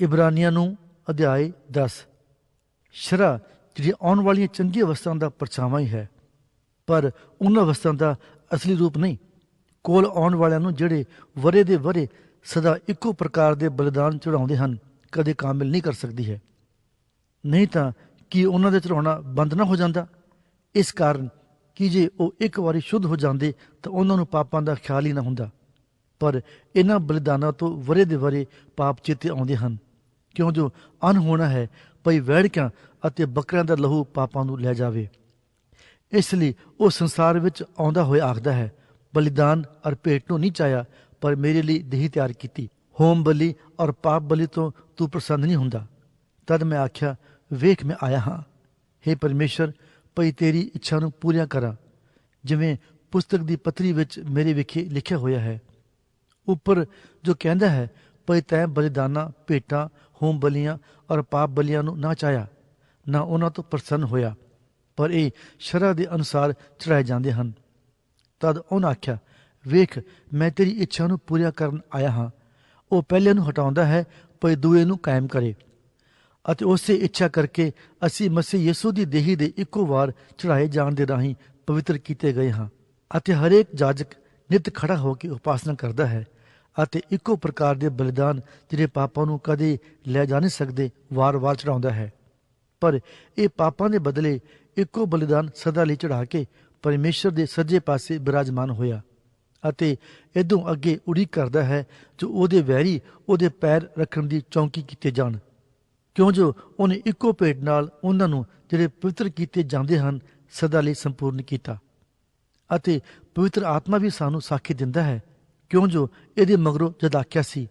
ਇਬਰਾਨੀਆਂ ਨੂੰ ਅਧਿਆਇ 10 ਸ਼ਰਾ ਜਿਹੜੀ ਆਉਣ ਵਾਲੀਆਂ ਚੰਗੀਆਂ ਅਵਸਥਾਵਾਂ ਦਾ ਪਰਛਾਵਾਂ ਹੀ ਹੈ, ਪਰ ਉਹਨਾਂ ਅਵਸਥਾਵਾਂ ਦਾ ਅਸਲੀ ਰੂਪ ਨਹੀਂ। ਕੋਲ ਆਉਣ ਵਾਲਿਆਂ ਨੂੰ ਜਿਹੜੇ ਵਰੇ ਦੇ ਵਰੇ ਸਦਾ ਇੱਕੋ ਪ੍ਰਕਾਰ ਦੇ ਬਲਿਦਾਨ ਚੜਾਉਂਦੇ ਹਨ, ਕਦੇ ਕਾਮਿਲ ਨਹੀਂ ਕਰ ਸਕਦੀ ਹੈ। ਨਹੀਂ ਤਾਂ ਕੀ ਉਹਨਾਂ ਦੇ ਚੜਾਉਣਾ ਬੰਦ ਨਾ ਹੋ ਜਾਂਦਾ? ਇਸ ਕਾਰਨ ਕਿ ਜੇ ਉਹ ਇੱਕ ਵਾਰੀ ਸ਼ੁੱਧ ਹੋ ਜਾਂਦੇ ਤਾਂ ਉਹਨਾਂ ਨੂੰ ਪਾਪਾਂ ਦਾ ਖਿਆਲ ਹੀ ਨਾ ਹੁੰਦਾ। ਪਰ ਇਹਨਾਂ ਬਲੀਦਾਨਾਂ ਤੋਂ ਵਰੇ ਦੇ ਵਰੇ ਪਾਪ ਚੇਤੇ ਆਉਂਦੇ ਹਨ। ਕਿਉਂ ਜੋ ਅਨ ਹੋਣਾ ਹੈ, ਭਈ ਵੈੜਕਿਆਂ ਅਤੇ ਬੱਕਰਿਆਂ ਦਾ ਲਹੂ ਪਾਪਾਂ ਨੂੰ ਲੈ ਜਾਵੇ। ਇਸ ਲਈ ਉਹ ਸੰਸਾਰ ਵਿੱਚ ਆਉਂਦਾ ਹੋਇਆ ਆਖਦਾ ਹੈ, ਬਲੀਦਾਨ ਅਰ ਭੇਟ ਨੂੰ ਨਹੀਂ ਚਾਇਆ ਪਰ ਮੇਰੇ ਲਈ ਦੇਹੀ ਤਿਆਰ ਕੀਤੀ। ਹੋਮ ਬਲੀ ਔਰ ਪਾਪ ਬਲੀ ਤੋਂ ਤੂੰ ਪ੍ਰਸੰਨ ਨਹੀਂ ਹੁੰਦਾ। ਤਦ ਮੈਂ ਆਖਿਆ, ਵੇਖ ਮੈਂ ਆਇਆ ਹਾਂ। हे ਪਰਮੇਸ਼ਰ, ਭਈ ਤੇਰੀ ਇੱਛਾ ਨੂੰ ਪੂਰੀਆਂ ਕਰਾਂ। ਜਿਵੇਂ ਪੁਸਤਕ ਦੀ ਪਤਰੀ ਵਿੱਚ ਮੇਰੇ ਵਿਖੇ ਲਿਖਿਆ ਹੋਇਆ ਹੈ ਉੱਪਰ, ਜੋ ਕਹਿੰਦਾ ਹੈ, ਭਈ ਤੈਂ ਬਲੀਦਾਨਾਂ, ਭੇਟਾਂ ਹੋਮ ਬਲੀਆਂ ਔਰ ਪਾਪ ਬਲੀਆਂ ਨੂੰ ਨਾ ਚਾਇਆ ਨਾ ਉਹਨਾਂ ਤੋਂ ਪ੍ਰਸੰਨ ਹੋਇਆ, ਪਰ ਇਹ ਸ਼ਰਅ ਦੇ ਅਨੁਸਾਰ ਚੜਾਏ ਜਾਂਦੇ ਹਨ। ਤਦ ਉਹਨਾਂ ਆਖਿਆ, ਵੇਖ, ਮੈਂ ਤੇਰੀ ਇੱਛਾ ਨੂੰ ਪੂਰੀਆਂ ਕਰਨ ਆਇਆ ਹਾਂ। ਉਹ ਪਹਿਲੇ ਨੂੰ ਹਟਾਉਂਦਾ ਹੈ ਪਰ ਦੂਏ ਨੂੰ ਕਾਇਮ ਕਰੇ। ਅਤੇ ਉਸੇ ਇੱਛਾ ਕਰਕੇ ਅਸੀਂ ਮਸੀਹ ਯਿਸੂ ਦੀ ਦੇਹੀ ਦੇ ਇੱਕੋ ਵਾਰ ਚੜਾਏ ਜਾਣ ਦੇ ਰਾਹੀਂ ਪਵਿੱਤਰ ਕੀਤੇ ਗਏ ਹਾਂ। ਅਤੇ ਹਰੇਕ ਜਾਜਕ ਨਿਤ ਖੜਾ ਹੋ ਕੇ ਉਪਾਸਨਾ ਕਰਦਾ ਹੈ। ਅਤੇ ਇੱਕੋ ਪ੍ਰਕਾਰ ਦੇ ਬਲੀਦਾਨ ਜਿਹੜੇ ਪਾਪਾਂ ਨੂੰ ਕਦੇ ਲੈ ਜਾ ਨਹੀਂ ਸਕਦੇ, ਵਾਰ-ਵਾਰ ਚੜਾਉਂਦਾ ਹੈ। ਪਰ ਇਹ ਪਾਪਾਂ ਦੇ ਬਦਲੇ ਇੱਕੋ ਬਲੀਦਾਨ ਸਦਾ ਲਈ ਚੜਾ ਕੇ ਪਰਮੇਸ਼ਰ ਦੇ ਸੱਜੇ ਪਾਸੇ ਬਿਰਾਜਮਾਨ ਹੋਇਆ ਅਤੇ ਇਦੋਂ ਅੱਗੇ ਉਡੀਕ ਕਰਦਾ ਹੈ ਜੋ ਉਹਦੇ ਵੈਰੀ ਉਹਦੇ ਪੈਰ ਰੱਖਣ ਦੀ ਚੌਂਕੀ ਕੀਤੇ ਜਾਣ। ਕਿਉਂ ਜੋ ਉਹਨੇ ਇੱਕੋ ਭੇਟ ਨਾਲ ਉਹਨਾਂ ਨੂੰ ਜਿਹੜੇ ਪਵਿੱਤਰ ਕੀਤੇ ਜਾਂਦੇ ਹਨ ਸਦਾ ਲਈ ਸੰਪੂਰਨ ਕੀਤਾ ਅਤੇ ਪਵਿੱਤਰ ਆਤਮਾ ਵੀ ਸਾਨੂੰ ਸਾਖੀ ਦਿੰਦਾ ਹੈ। ਕਿਉਂ ਜੋ ਇਹਦੇ ਮਗਰੋਂ ਜਦ ਆਖਿਆ ਸੀ,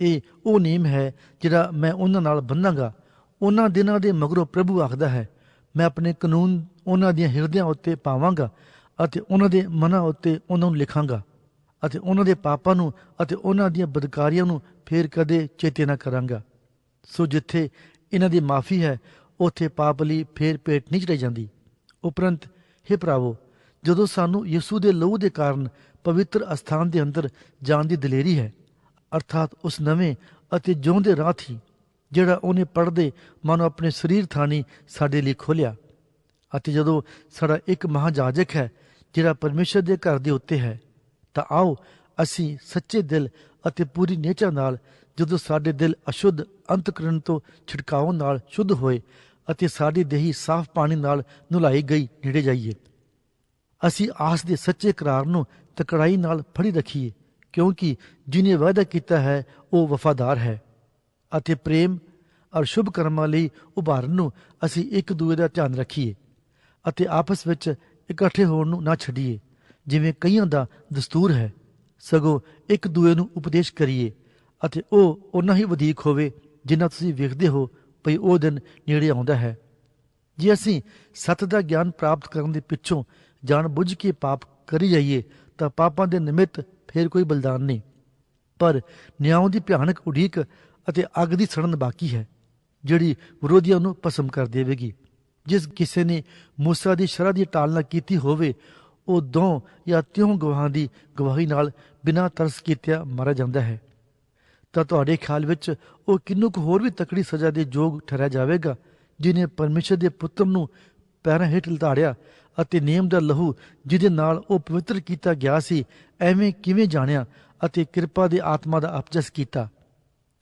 ਇਹ ਉਹ ਨੇਮ ਹੈ ਜਿਹੜਾ ਮੈਂ ਉਹਨਾਂ ਨਾਲ ਬੰਨਾਂਗਾ। ਉਹਨਾਂ ਦਿਨਾਂ ਦੇ ਮਗਰੋਂ ਪ੍ਰਭੂ ਆਖਦਾ ਹੈ, ਮੈਂ ਆਪਣੇ ਕਾਨੂੰਨ ਉਹਨਾਂ ਦੀਆਂ ਹਿਰਦਿਆਂ ਉੱਤੇ ਪਾਵਾਂਗਾ ਅਤੇ ਉਹਨਾਂ ਦੇ ਮਨਾਂ ਉੱਤੇ ਉਹਨਾਂ ਨੂੰ ਲਿਖਾਂਗਾ ਅਤੇ ਉਹਨਾਂ ਦੇ ਪਾਪਾਂ ਨੂੰ ਅਤੇ ਉਹਨਾਂ ਦੀਆਂ ਬਦਕਾਰੀਆਂ ਨੂੰ ਫੇਰ ਕਦੇ ਚੇਤੇ ਨਾ ਕਰਾਂਗਾ। ਸੋ ਜਿੱਥੇ ਇਹਨਾਂ ਦੀ ਮਾਫੀ ਹੈ, ਉੱਥੇ ਪਾਪ ਲਈ ਫੇਰ ਪੇਟ ਨਹੀਂ ਚੜਾਈ ਜਾਂਦੀ। ਉਪਰੰਤ हे ਭਰਾਵੋ, ਜਦੋਂ ਸਾਨੂੰ ਯਿਸੂ ਦੇ ਲਹੂ ਦੇ ਕਾਰਨ ਪਵਿੱਤਰ ਅਸਥਾਨ ਦੇ ਅੰਦਰ ਜਾਣ ਦੀ ਦਲੇਰੀ ਹੈ। ਅਰਥਾਤ ਉਸ ਨਵੇਂ ਅਤੇ ਜਿਉਂਦੇ ਰਾਹ ਹੀ ਜਿਹੜਾ ਉਹਨੇ ਪੜਦੇ ਮਾਨੋ ਆਪਣੇ ਸਰੀਰ ਥਾਣੀ ਸਾਡੇ ਲਈ ਖੋਲਿਆ ਅਤੇ ਜਦੋਂ ਸਾਡਾ ਇੱਕ ਮਹਾਜਾਜਕ ਹੈ ਜਿਹੜਾ ਪਰਮੇਸ਼ਰ ਦੇ ਘਰ ਦੇ ਉੱਤੇ ਹੈ, ਤਾਂ ਆਓ ਅਸੀਂ ਸੱਚੇ ਦਿਲ ਅਤੇ ਪੂਰੀ ਨੇਚਰ ਨਾਲ ਜਦੋਂ ਸਾਡੇ ਦਿਲ ਅਸ਼ੁੱਧ ਅੰਤਕਰਨ ਤੋਂ ਛਿੜਕਾਉਣ ਨਾਲ ਸ਼ੁੱਧ ਹੋਏ ਅਤੇ ਸਾਡੀ ਦੇਹੀ ਸਾਫ਼ ਪਾਣੀ ਨਾਲ ਨੁਲਾਈ ਗਈ, ਨੇੜੇ ਜਾਈਏ। ਅਸੀਂ ਆਸ ਦੇ ਸੱਚੇ ਇਕਰਾਰ ਨੂੰ ਤਕੜਾਈ ਨਾਲ ਫੜੀ ਰੱਖੀਏ, ਕਿਉਂਕਿ ਜਿਨੇ ਵਾਅਦਾ ਕੀਤਾ ਹੈ, ਉਹ ਵਫਾਦਾਰ ਹੈ। ਅਤੇ ਪ੍ਰੇਮ ਔਰ ਸ਼ੁਭ ਕਰਮਾਂ ਲਈ ਉਭਾਰਨ ਨੂੰ ਅਸੀਂ ਇੱਕ ਦੂਜੇ ਦਾ ਧਿਆਨ ਰੱਖੀਏ ਅਤੇ ਆਪਸ ਵਿੱਚ ਇਕੱਠੇ ਹੋਣ ਨੂੰ ਨਾ ਛੱਡੀਏ, ਜਿਵੇਂ ਕਈਆਂ ਦਾ ਦਸਤੂਰ ਹੈ। ਸਗੋਂ ਇੱਕ ਦੂਜੇ ਨੂੰ ਉਪਦੇਸ਼ ਕਰੀਏ ਅਤੇ ਉਹ ਉਨਾ ਹੀ ਵਧੇਕ ਹੋਵੇ ਜਿੰਨਾ ਤੁਸੀਂ ਵੇਖਦੇ ਹੋ ਭਈ ਉਹ ਦਿਨ ਨੇੜੇ ਆਉਂਦਾ ਹੈ। ਜੇ ਅਸੀਂ ਸੱਤ ਦਾ ਗਿਆਨ ਪ੍ਰਾਪਤ ਕਰਨ ਦੇ ਪਿੱਛੋਂ ਜਾਣ ਬੁੱਝ ਕੇ ਪਾਪ ਕਰੀ ਜਾਈਏ, ਤਾਂ ਪਾਪਾਂ ਦੇ ਨਿਮਿਤ ਫੇਰ ਕੋਈ ਬਲਿਦਾਨ ਨਹੀਂ। ਪਰ ਨਿਆਂ ਦੀ ਭਿਆਨਕ ਉਡੀਕ ਅਤੇ ਅੱਗ ਦੀ ਸੜਨ ਬਾਕੀ ਹੈ, ਜਿਹੜੀ ਵਿਰੋਧੀਆਂ ਨੂੰ ਪਸੰਦ ਕਰ ਦੇਵੇਗੀ। ਜਿਸ ਕਿਸੇ ਨੇ ਮੂਸਾ ਦੀ ਸ਼ਰ੍ਹਾ ਦੀ ਟਾਲਣਾ ਕੀਤੀ ਹੋਵੇ, ਉਹ ਦੋ ਜਾਂ ਤਿਉਂ ਗਵਾਹਾਂ ਦੀ ਗਵਾਹੀ ਨਾਲ ਬਿਨਾਂ ਤਰਸ ਕੀਤਿਆ ਮਾਰਿਆ ਜਾਂਦਾ ਹੈ। ਤਾਂ ਤੁਹਾਡੇ ਖਿਆਲ ਵਿੱਚ ਉਹ ਕਿੰਨੂ ਕੁ ਹੋਰ ਵੀ ਤਕੜੀ ਸਜ਼ਾ ਦੇ ਯੋਗ ਠਹਿਰਿਆ ਜਾਵੇਗਾ ਜਿਨੇ ਪਰਮੇਸ਼ਰ ਦੇ ਪੁੱਤਰ ਨੂੰ ਪੈਰਾਂ ਹੇਠ ਲਤਾੜਿਆ ਅਤੇ ਨੇਮ ਦਾ ਲਹੂ ਜਿਹਦੇ ਨਾਲ ਉਹ ਪਵਿੱਤਰ ਕੀਤਾ ਗਿਆ ਸੀ, ਐਵੇਂ ਕਿਵੇਂ ਜਾਣਿਆ ਅਤੇ ਕਿਰਪਾ ਦੇ ਆਤਮਾ ਦਾ ਅਪਜਸ ਕੀਤਾ?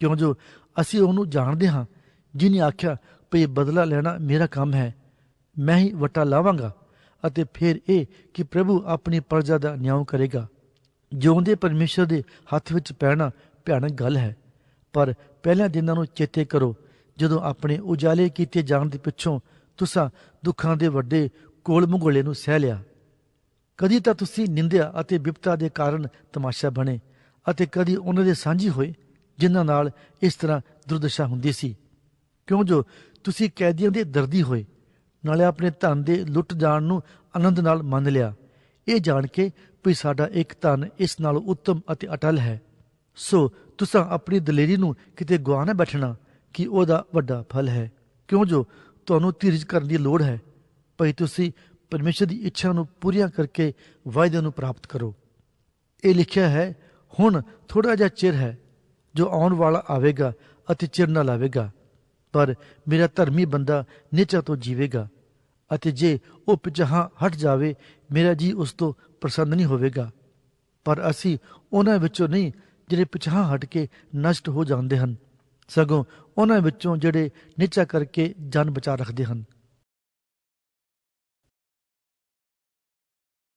ਕਿਉਂ ਜੋ ਅਸੀਂ ਉਹਨੂੰ ਜਾਣਦੇ ਹਾਂ ਜਿਨੇ ਆਖਿਆ, ਭਈ ਬਦਲਾ ਲੈਣਾ ਮੇਰਾ ਕੰਮ ਹੈ, ਮੈਂ ਹੀ ਵਟਾ ਲਾਵਾਂਗਾ ਅਤੇ ਫਿਰ ਇਹ ਕਿ ਪ੍ਰਭੂ ਆਪਣੀ ਪ੍ਰਜਾ ਦਾ ਨਿਆਂ ਕਰੇਗਾ। ਜਿਉਂਦੇ ਪਰਮੇਸ਼ਰ ਦੇ ਹੱਥ ਵਿੱਚ ਪੈਣਾ ਭਿਆਨਕ ਗੱਲ ਹੈ, ਪਰ ਪਹਿਲਾਂ ਦਿਨਾਂ ਨੂੰ ਚੇਤੇ ਕਰੋ, ਜਦੋਂ ਆਪਣੇ ਉਜਾਲੇ ਕੀਤੇ ਜਾਣ ਦੇ ਪਿੱਛੋਂ ਤੁਸੀਂ ਦੁੱਖਾਂ ਦੇ ਵੱਡੇ ਕੋਲ ਮੁਗਲੇ ਨੂੰ ਸਹਿ ਲਿਆ। ਕਦੀ ਤਾਂ ਤੁਸੀਂ ਨਿੰਦਿਆ ਅਤੇ ਵਿਪਤਾ ਦੇ ਕਾਰਨ ਤਮਾਸ਼ਾ ਬਣੇ ਅਤੇ ਕਦੀ ਉਹਨਾਂ ਦੇ ਸਾਂਝੀ ਹੋਏ, ਜਿਨ੍ਹਾਂ ਨਾਲ ਇਸ ਤਰ੍ਹਾਂ ਦੁਰਦਸ਼ਾ ਹੁੰਦੀ ਸੀ। ਕਿਉਂ ਜੋ ਤੁਸੀਂ ਕੈਦੀਆਂ ਦੇ ਦਰਦੀ ਹੋਏ, ਨਾਲੇ ਆਪਣੇ ਧਨ ਦੇ ਲੁੱਟ ਜਾਣ ਨੂੰ ਆਨੰਦ ਨਾਲ ਮੰਨ ਲਿਆ। ਇਹ ਜਾਣ ਕੇ ਵੀ ਸਾਡਾ ਇੱਕ ਧਨ ਇਸ ਨਾਲੋਂ ਉੱਤਮ ਅਤੇ ਅਟਲ ਹੈ। ਸੋ ਤੁਸੀਂ ਆਪਣੀ ਦਲੇਰੀ ਨੂੰ ਕਿਤੇ ਗਵਾ ਨਾ ਬੈਠਣਾ ਕਿ ਉਹਦਾ ਵੱਡਾ ਫਲ ਹੈ। ਕਿਉਂ ਜੋ ਤੁਹਾਨੂੰ ਧੀਰਜ ਕਰਨ ਦੀ ਲੋੜ ਹੈ। ਭਈ ਤੁਸੀਂ ਪਰਮੇਸ਼ਰ ਦੀ ਇੱਛਾ ਨੂੰ ਪੂਰੀਆਂ ਕਰਕੇ ਵਾਅਦੇ ਨੂੰ ਪ੍ਰਾਪਤ ਕਰੋ। ਇਹ ਲਿਖਿਆ ਹੈ, ਹੁਣ ਥੋੜਾ ਜਿਹਾ ਚਿਰ ਹੈ ਜੋ ਆਉਣ ਵਾਲਾ ਆਵੇਗਾ ਅਤੇ ਚਿਰ ਨਾਲ ਆਵੇਗਾ ਪਰ ਮੇਰਾ ਧਰਮੀ ਬੰਦਾ ਨਿਚਾ ਤੋਂ ਜੀਵੇਗਾ ਅਤੇ ਜੇ ਉਹ ਪਿਛਾਂ ਹਟ ਜਾਵੇ, ਮੇਰਾ ਜੀ ਉਸ ਤੋਂ ਪ੍ਰਸੰਨ ਨਹੀਂ ਹੋਵੇਗਾ। ਪਰ ਅਸੀਂ ਉਹਨਾਂ ਵਿੱਚੋਂ ਨਹੀਂ ਜਿਹੜੇ ਪਿਛਾਂ ਹਟ ਕੇ ਨਸ਼ਟ ਹੋ ਜਾਂਦੇ ਹਨ, ਸਗੋਂ ਉਹਨਾਂ ਵਿੱਚੋਂ ਜਿਹੜੇ ਨਿਚਾ ਕਰਕੇ ਜਾਨ ਬਚਾ ਰੱਖਦੇ ਹਨ।